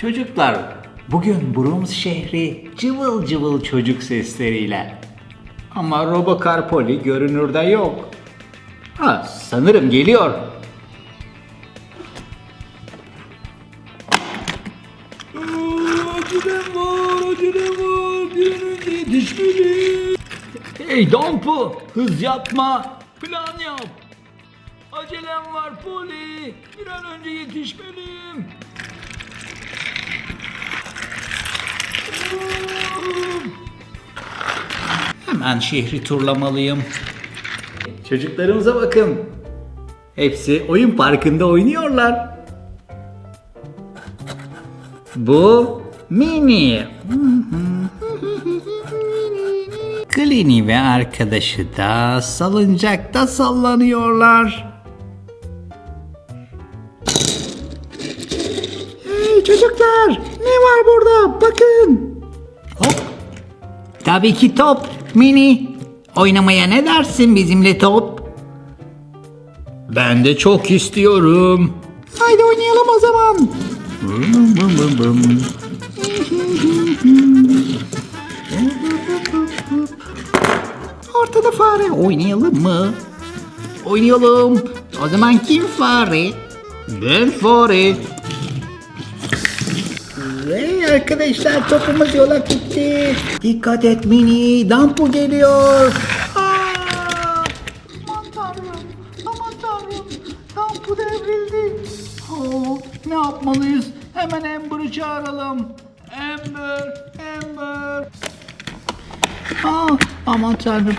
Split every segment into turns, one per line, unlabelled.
Çocuklar, bugün Brooms şehri cıvıl cıvıl çocuk sesleriyle. Ama Robocar Poli görünürde yok. Ha, sanırım geliyor. Acelem var, acelem var. Bir an önce yetişmeliyim. Hey Dampu, hız yapma. Plan yap. Acelem var Poli. Bir an önce yetişmeliyim. Hemen şehri turlamalıyım. Çocuklarımıza bakın. Hepsi oyun parkında oynuyorlar. Bu Mini. Glini ve arkadaşı da salıncakta sallanıyorlar. Hey çocuklar, ne var burada? Bakın. Hop. Tabii ki top, Mini. Oynamaya ne dersin bizimle top? Ben de çok istiyorum. Haydi oynayalım o zaman. Ortada fare. Oynayalım mı? Oynayalım. O zaman kim fare? Ben fare. Arkadaşlar topumuz yola gitti. Dikkat et mini. Dampu geliyor. Aa! Aman tanrım. Aman tanrım. Dampu devrildi. Oh, ne yapmalıyız? Hemen Amber'ı çağıralım. Amber, Amber. Aa, aman tanrım.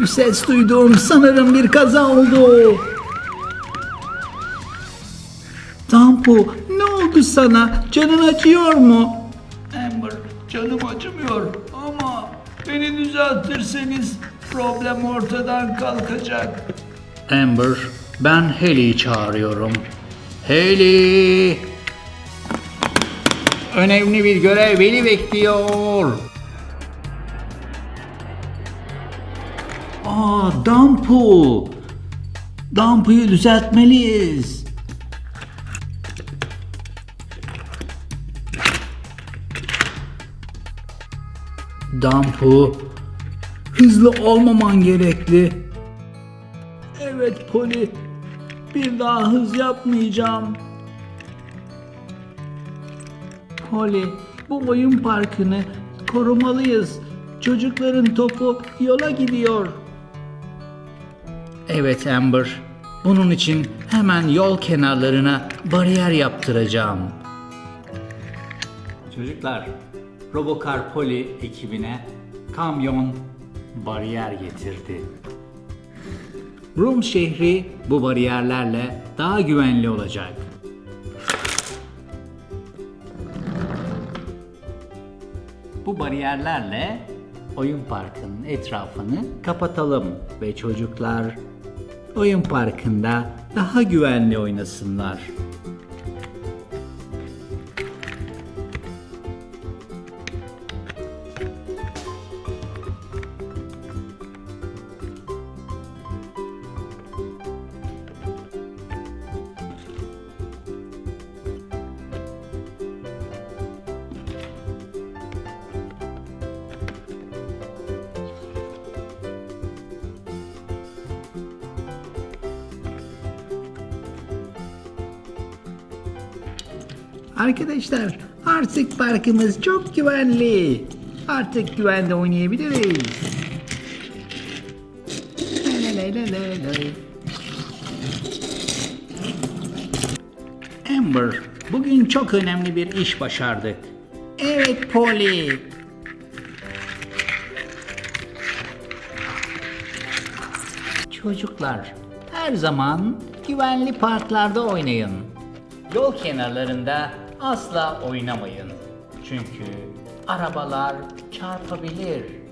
Bir ses duydum. Sanırım bir kaza oldu. Tampu ne oldu sana? Canın acıyor mu? Amber canım acımıyor ama beni düzeltirseniz problem ortadan kalkacak. Amber ben Haley'i çağırıyorum. Haley! Önemli bir görev beni bekliyor. Aa Dampu. Dampu'yu düzeltmeliyiz. Dampu. Hızlı olmaman gerekli. Evet Poli. Bir daha hız yapmayacağım. Poli, bu oyun parkını korumalıyız. Çocukların topu yola gidiyor. Evet Amber. Bunun için hemen yol kenarlarına bariyer yaptıracağım. Çocuklar, Robocar Poli ekibine kamyon bariyer getirdi. Rum şehri bu bariyerlerle daha güvenli olacak. Bu bariyerlerle oyun parkının etrafını kapatalım ve çocuklar oyun parkında daha güvenli oynasınlar. Arkadaşlar artık parkımız çok güvenli. Artık güvende oynayabiliriz. Amber, bugün çok önemli bir iş başardık. Evet Polly. Çocuklar, her zaman güvenli parklarda oynayın. Yol kenarlarında asla oynamayın. Çünkü arabalar çarpabilir.